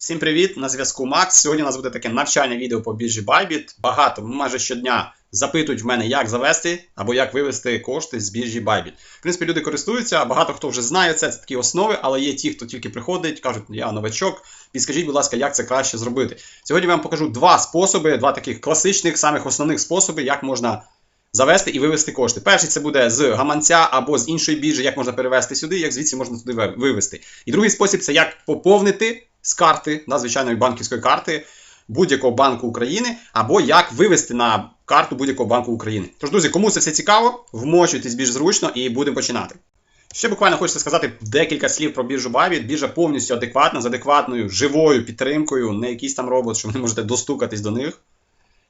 Всім привіт! На зв'язку Макс. Сьогодні у нас буде таке навчальне відео по біржі Bybit. Багато, майже щодня запитують в мене, як завести або як вивести кошти з біржі Bybit. В принципі, люди користуються, багато хто вже знає це, це такі основи, але є ті, хто тільки приходить, кажуть, я новачок. Підскажіть, будь ласка, як це краще зробити. Сьогодні я вам покажу два способи, два таких класичних, самих основних способи, як можна. Завести і вивести кошти. Перший це буде з гаманця або з іншої біржі, як можна перевести сюди, як звідси можна туди ви- вивести. І другий спосіб це як поповнити з карти, на звичайної банківської карти будь-якого банку України, або як вивести на карту будь-якого банку України. Тож, друзі, кому це все цікаво, вмочуйтесь більш зручно і будемо починати. Ще буквально хочеться сказати декілька слів про біржу Bybit. Біржа повністю адекватна, з адекватною живою підтримкою, не якийсь там робот, що ви не можете достукатись до них.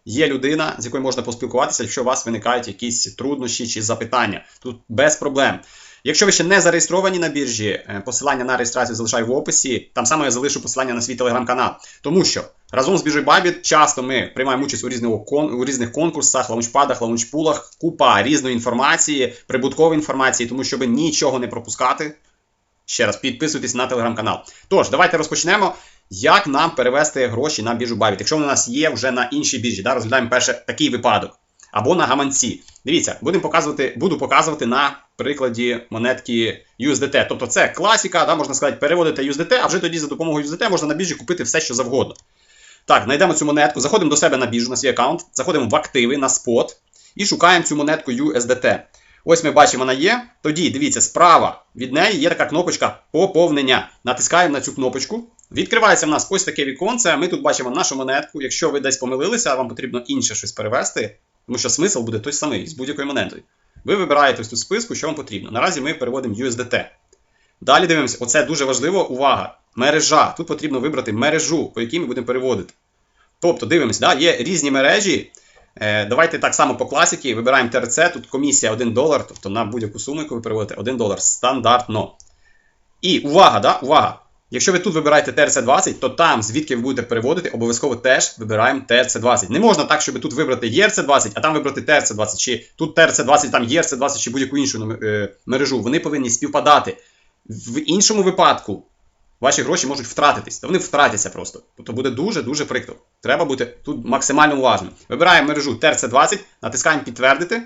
Є людина, з якою можна поспілкуватися, якщо у вас виникають якісь труднощі чи запитання. Тут без проблем. Якщо ви ще не зареєстровані на біржі, е, посилання на реєстрацію залишаю в описі. Там саме я залишу посилання на свій телеграм-канал. Тому що разом з біржею Bybit часто ми приймаємо участь у різних, у різних конкурсах, лаунчпадах, лаунчпулах, купа різної інформації, прибуткової інформації, тому щоб нічого не пропускати. Ще раз підписуйтесь на телеграм-канал. Тож, давайте розпочнемо. Як нам перевести гроші на біржу Bybit? Якщо вони у нас є вже на іншій біржі, да, розглядаємо перше такий випадок. Або на гаманці. Дивіться, будемо показувати, буду показувати на прикладі монетки USDT. Тобто це класіка, да, можна сказати, переводите USDT, а вже тоді за допомогою USDT можна на біржі купити все, що завгодно. Так, знайдемо цю монетку, заходимо до себе на біржу, на свій аккаунт, заходимо в активи на спот і шукаємо цю монетку USDT. Ось ми бачимо, вона є. Тоді дивіться, справа від неї є така кнопочка поповнення. Натискаємо на цю кнопочку. Відкривається в нас ось таке віконце. Ми тут бачимо нашу монетку. Якщо ви десь помилилися, вам потрібно інше щось перевести, тому що смисл буде той самий з будь-якою монетою. Ви вибираєте ось тут списку, що вам потрібно. Наразі ми переводимо USDT. Далі дивимося, оце дуже важливо. Увага! Мережа. Тут потрібно вибрати мережу, по якій ми будемо переводити. Тобто, дивимося, да, є різні мережі. Е, давайте так само по класіки. Вибираємо ТРЦ, тут комісія 1 долар, тобто на будь-яку суму, яку ви переводите, 1 долар стандартно. І увага, да, увага! Якщо ви тут вибираєте TRC20, то там, звідки ви будете переводити, обов'язково теж вибираємо TRC20. Не можна так, щоб тут вибрати ERC20, а там вибрати TRC20, чи тут TRC20, там ERC20, чи будь-яку іншу е, мережу. Вони повинні співпадати. В іншому випадку ваші гроші можуть втратитись, та вони втратяться просто. Тобто буде дуже-дуже прикро. Треба бути тут максимально уважним. Вибираємо мережу TRC20, натискаємо підтвердити.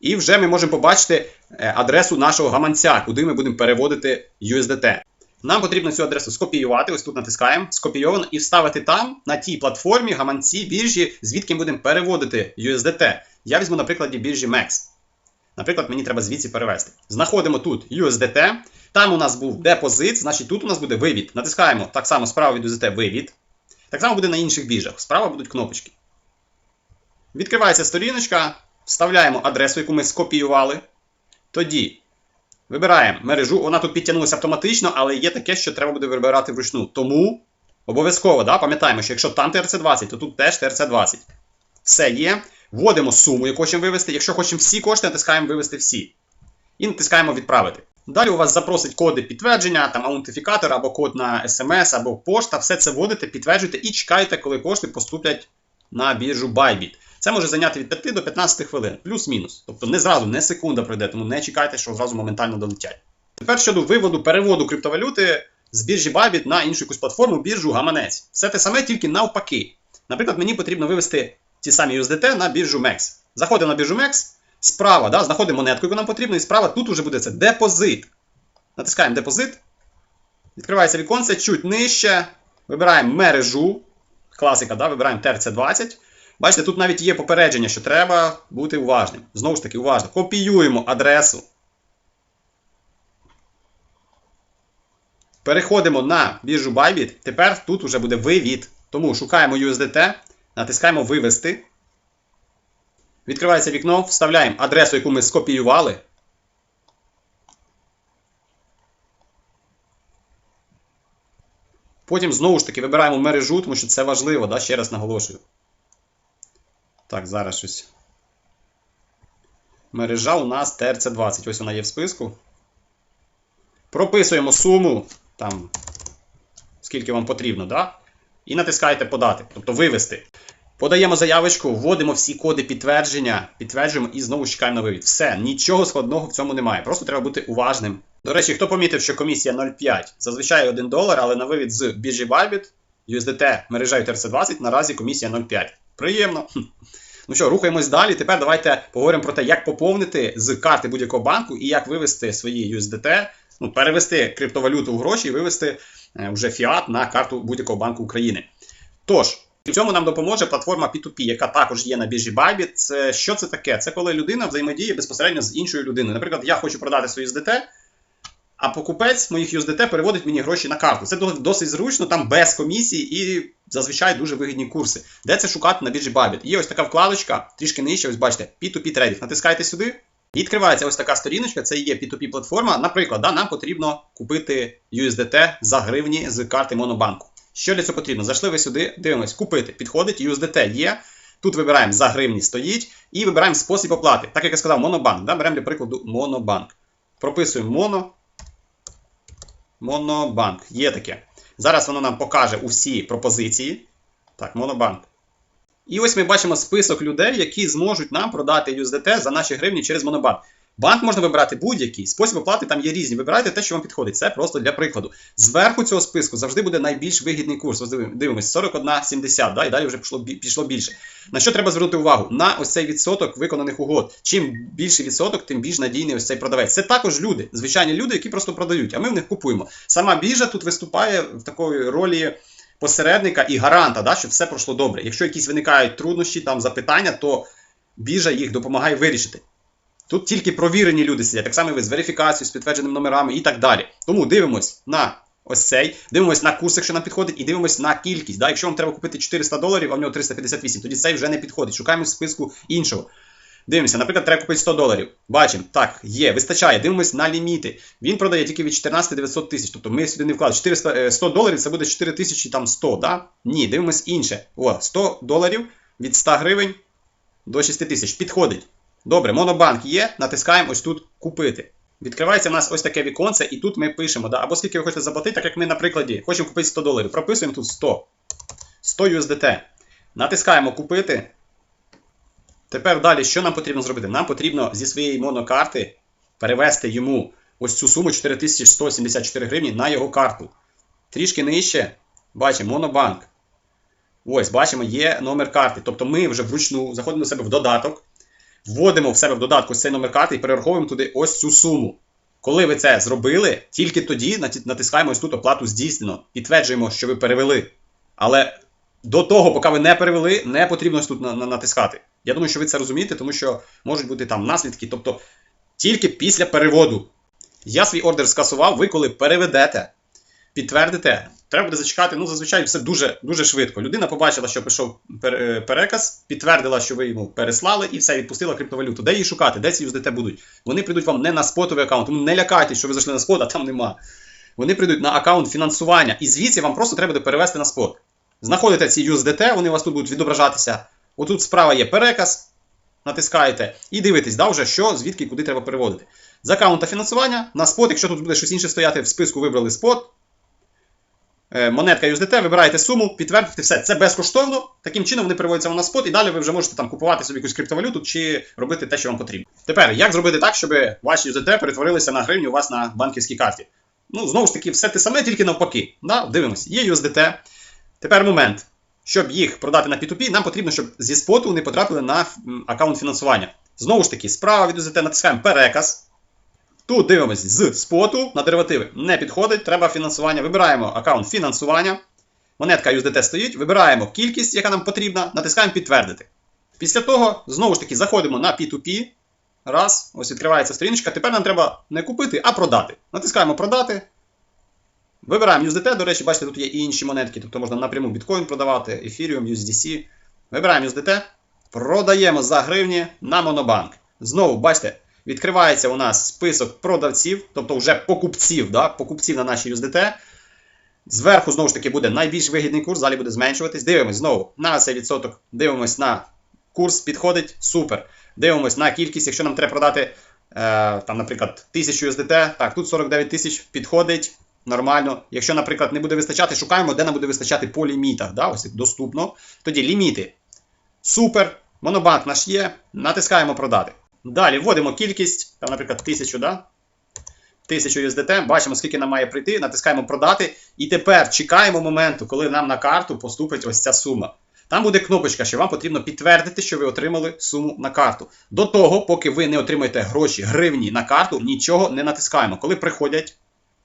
І вже ми можемо побачити е, адресу нашого гаманця, куди ми будемо переводити USDT. Нам потрібно цю адресу скопіювати, ось тут натискаємо, скопійовано, і вставити там, на тій платформі, гаманці, біржі, звідки ми будемо переводити USDT. Я візьму, на прикладі біржі MEX. Наприклад, мені треба звідси перевести. Знаходимо тут USDT. Там у нас був депозит, значить тут у нас буде вивід. Натискаємо так само справа від USDT вивід. Так само буде на інших біржах. Справа будуть кнопочки. Відкривається сторіночка, вставляємо адресу, яку ми скопіювали. Тоді вибираємо мережу. Вона тут підтягнулася автоматично, але є таке, що треба буде вибирати вручну. Тому обов'язково да, пам'ятаємо, що якщо там TRC20, то тут теж TRC20. Все є. Вводимо суму, яку хочемо вивести. Якщо хочемо всі кошти, натискаємо вивести всі. І натискаємо відправити. Далі у вас запросить коди підтвердження, там аутентифікатор або код на SMS, або пошта. Все це вводите, підтверджуєте і чекаєте, коли кошти поступлять на біржу Bybit. Це може зайняти від 5 до 15 хвилин, плюс-мінус. Тобто не зразу, не секунда пройде, тому не чекайте, що зразу моментально долетять. Тепер щодо виводу переводу криптовалюти з біржі Bybit на іншу якусь платформу, біржу Гаманець. Все те саме, тільки навпаки. Наприклад, мені потрібно вивести ті самі USDT на біржу MEX. Заходимо на біржу MEX, справа, да, знаходимо монетку, яку нам потрібно, і справа тут уже буде це депозит. Натискаємо депозит. Відкривається віконце чуть нижче. Вибираємо мережу. Класика, да, вибираємо TRC20. Бачите, тут навіть є попередження, що треба бути уважним. Знову ж таки, уважно. Копіюємо адресу. Переходимо на біржу Bybit. Тепер тут вже буде вивід. Тому шукаємо USDT, натискаємо вивести. Відкривається вікно, вставляємо адресу, яку ми скопіювали. Потім знову ж таки вибираємо мережу, тому що це важливо, да? ще раз наголошую. Так, зараз щось. Мережа у нас TRC20. Ось вона є в списку. Прописуємо суму, там, скільки вам потрібно, да? і натискаєте подати, тобто вивести. Подаємо заявочку, вводимо всі коди підтвердження, підтверджуємо і знову чекаємо на вивід. Все, нічого складного в цьому немає. Просто треба бути уважним До речі, хто помітив, що комісія 0,5, зазвичай 1 долар, але на вивід з біржі Bybit, USDT мережею TRC20 наразі комісія 0,5. Приємно. Ну що, рухаємось далі. Тепер давайте поговоримо про те, як поповнити з карти будь-якого банку і як вивести свої USDT, ну, перевести криптовалюту в гроші і вивести е, вже фіат на карту будь-якого банку України. Тож, в цьому нам допоможе платформа P2P, яка також є на біржі Bybit. Це що це таке? Це коли людина взаємодіє безпосередньо з іншою людиною. Наприклад, я хочу продати свої USDT, а покупець моїх USDT переводить мені гроші на карту. Це досить зручно, там без комісії і зазвичай дуже вигідні курси. Де це шукати на біржі Bybit? Є ось така вкладочка, трішки нижче, ось бачите, P2P трейдинг. Натискайте сюди. І відкривається ось така сторіночка, це є P2P платформа. Наприклад, да, нам потрібно купити USDT за гривні з карти Монобанку. Що для цього потрібно? Зайшли ви сюди, дивимось, купити. Підходить, USDT є. Тут вибираємо за гривні стоїть і вибираємо спосіб оплати. Так як я сказав, Монобанк. Да? Беремо для прикладу Монобанк. Прописуємо Моно. Монобанк. Є таке. Зараз воно нам покаже усі пропозиції. Так, Монобанк. І ось ми бачимо список людей, які зможуть нам продати USDT за наші гривні через Монобанк. Банк можна вибирати будь-який. Спосіб оплати там є різні. Вибирайте те, що вам підходить. Це просто для прикладу. Зверху цього списку завжди буде найбільш вигідний курс. Ось дивимось, 41,70, да, і далі вже пішло, пішло більше. На що треба звернути увагу? На ось цей відсоток виконаних угод. Чим більший відсоток, тим більш надійний ось цей продавець. Це також люди, звичайні люди, які просто продають, а ми в них купуємо. Сама біржа тут виступає в такої ролі посередника і гаранта, да, що все пройшло добре. Якщо якісь виникають труднощі, там запитання, то біржа їх допомагає вирішити. Тут тільки провірені люди сидять, так само ви з верифікацією, з підтвердженими номерами і так далі. Тому дивимось на ось цей, дивимось на курс, якщо нам підходить, і дивимось на кількість. Да? Якщо вам треба купити 400 доларів, а в нього 358, тоді цей вже не підходить. Шукаємо в списку іншого. Дивимося, наприклад, треба купити 100 доларів. Бачимо, так, є, вистачає. Дивимось на ліміти. Він продає тільки від 14 900 тисяч. Тобто ми сюди не вкладемо. 400, е, 100 доларів це буде 4100, да? Ні, дивимось інше. О, 100 доларів від 100 гривень до 6 тисяч. Підходить. Добре, монобанк є, натискаємо ось тут купити. Відкривається в нас ось таке віконце, і тут ми пишемо, да, або скільки ви хочете заплатити, так як ми на прикладі хочемо купити 100 доларів. Прописуємо тут 100. 100 USDT. Натискаємо купити. Тепер далі, що нам потрібно зробити? Нам потрібно зі своєї монокарти перевести йому ось цю суму 4174 гривні на його карту. Трішки нижче, бачимо, монобанк. Ось, бачимо, є номер карти. Тобто ми вже вручну заходимо до себе в додаток, вводимо в себе в додатку цей номер карти і перераховуємо туди ось цю суму. Коли ви це зробили, тільки тоді натискаємо ось тут оплату здійснено. Підтверджуємо, що ви перевели. Але до того, поки ви не перевели, не потрібно ось тут на- на- натискати. Я думаю, що ви це розумієте, тому що можуть бути там наслідки. Тобто тільки після переводу. Я свій ордер скасував, ви коли переведете, підтвердите, треба буде зачекати. Ну, зазвичай все дуже дуже швидко. Людина побачила, що пішов е, переказ, підтвердила, що ви йому переслали, і все, відпустила криптовалюту. Де її шукати? Де ці USDT будуть? Вони прийдуть вам не на спотовий аккаунт, тому не лякайтесь, що ви зайшли на спот, а там нема. Вони прийдуть на аккаунт фінансування, і звідси вам просто треба буде перевести на спот. Знаходите ці USDT, вони у вас тут будуть відображатися. Отут справа є переказ, натискаєте і дивитесь, да, вже що, звідки, куди треба переводити. З аккаунта фінансування на спот, якщо тут буде щось інше стояти, в списку вибрали спот. Е, Монетка USDT, вибираєте суму, підтвердите все. Це безкоштовно. Таким чином вони переводяться на спот, і далі ви вже можете там купувати собі якусь криптовалюту чи робити те, що вам потрібно. Тепер, як зробити так, щоб ваші USDT перетворилися на гривні у вас на банківській карті? Ну, знову ж таки, все те саме, тільки навпаки. Да? Дивимось, є USDT. Тепер момент. Щоб їх продати на P2P, нам потрібно, щоб зі споту вони потрапили на аккаунт фінансування. Знову ж таки, справа від USDT натискаємо переказ. Тут дивимось з споту на деривативи. Не підходить, треба фінансування. Вибираємо аккаунт фінансування. Монетка USDT стоїть, вибираємо кількість, яка нам потрібна, натискаємо підтвердити. Після того, знову ж таки, заходимо на P2P. Раз, ось відкривається сторіночка. Тепер нам треба не купити, а продати. Натискаємо продати. Вибираємо USDT, до речі, бачите, тут є і інші монетки, тобто можна напряму біткоін продавати, Ethereum, USDC. Вибираємо USDT, продаємо за гривні на Монобанк. Знову, бачите, відкривається у нас список продавців, тобто вже покупців, да, покупців на наші USDT. Зверху, знову ж таки, буде найбільш вигідний курс, далі буде зменшуватись. Дивимось знову на цей відсоток, дивимось на курс, підходить, супер. Дивимось на кількість, якщо нам треба продати, е, там, наприклад, 1000 USDT, так, тут 49 тисяч підходить. Нормально. Якщо, наприклад, не буде вистачати, шукаємо, де нам буде вистачати по лімітах. Да? Ось доступно. Тоді ліміти. Супер. Монобанк наш є. Натискаємо продати. Далі вводимо кількість, там, наприклад, 1000, да? 1000 USDT, бачимо, скільки нам має прийти, натискаємо продати. І тепер чекаємо моменту, коли нам на карту поступить ось ця сума. Там буде кнопочка, що вам потрібно підтвердити, що ви отримали суму на карту. До того, поки ви не отримаєте гроші гривні на карту, нічого не натискаємо. Коли приходять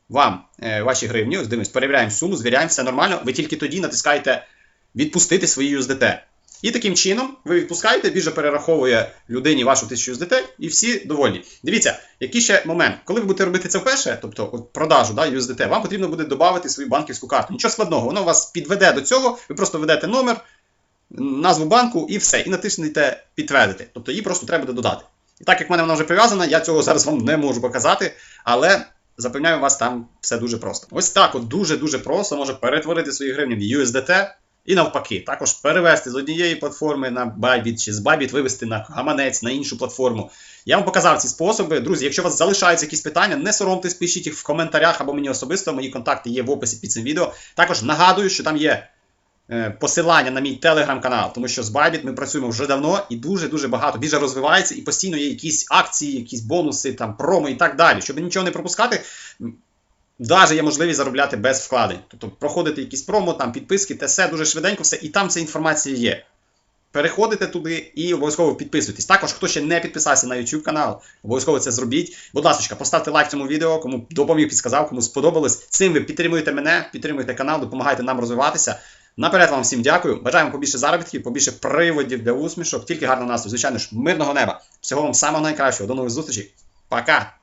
вам е, ваші гривні, ось дивимось, перевіряємо суму, звіряємо, все нормально. Ви тільки тоді натискаєте відпустити свої USDT. І таким чином ви відпускаєте, біржа перераховує людині вашу 1000 USDT і всі довольні. Дивіться, який ще момент. Коли ви будете робити це вперше, тобто от продажу да, USDT, вам потрібно буде додати свою банківську карту. Нічого складного, воно вас підведе до цього, ви просто ведете номер, назву банку і все. І натиснете підтвердити. Тобто її просто треба додати. І так як в мене вона вже прив'язана, я цього зараз вам не можу показати, але запевняю вас, там все дуже просто. Ось так, от дуже-дуже просто може перетворити свої гривні в USDT. І навпаки, також перевести з однієї платформи на Bybit чи з Bybit вивести на гаманець на іншу платформу. Я вам показав ці способи. Друзі, якщо у вас залишаються якісь питання, не соромтесь, пишіть їх в коментарях або мені особисто. Мої контакти є в описі під цим відео. Також нагадую, що там є е, посилання на мій телеграм-канал, тому що з Bybit ми працюємо вже давно і дуже-дуже багато. Біржа розвивається і постійно є якісь акції, якісь бонуси, там промо і так далі. Щоб нічого не пропускати. Навіть є можливість заробляти без вкладень. Тобто проходити якісь промо, там підписки, те все дуже швиденько, все, і там ця інформація є. Переходите туди і обов'язково підписуйтесь. Також, хто ще не підписався на YouTube канал, обов'язково це зробіть. Будь ласка, поставте лайк цьому відео, кому допоміг, підсказав, кому сподобалось. Цим ви підтримуєте мене, підтримуєте канал, допомагаєте нам розвиватися. Наперед вам всім дякую. Бажаємо побільше заробітків, побільше приводів для усмішок, тільки гарного настрою. Звичайно ж, мирного неба. Всього вам самого найкращого. До нових зустрічей. Пока!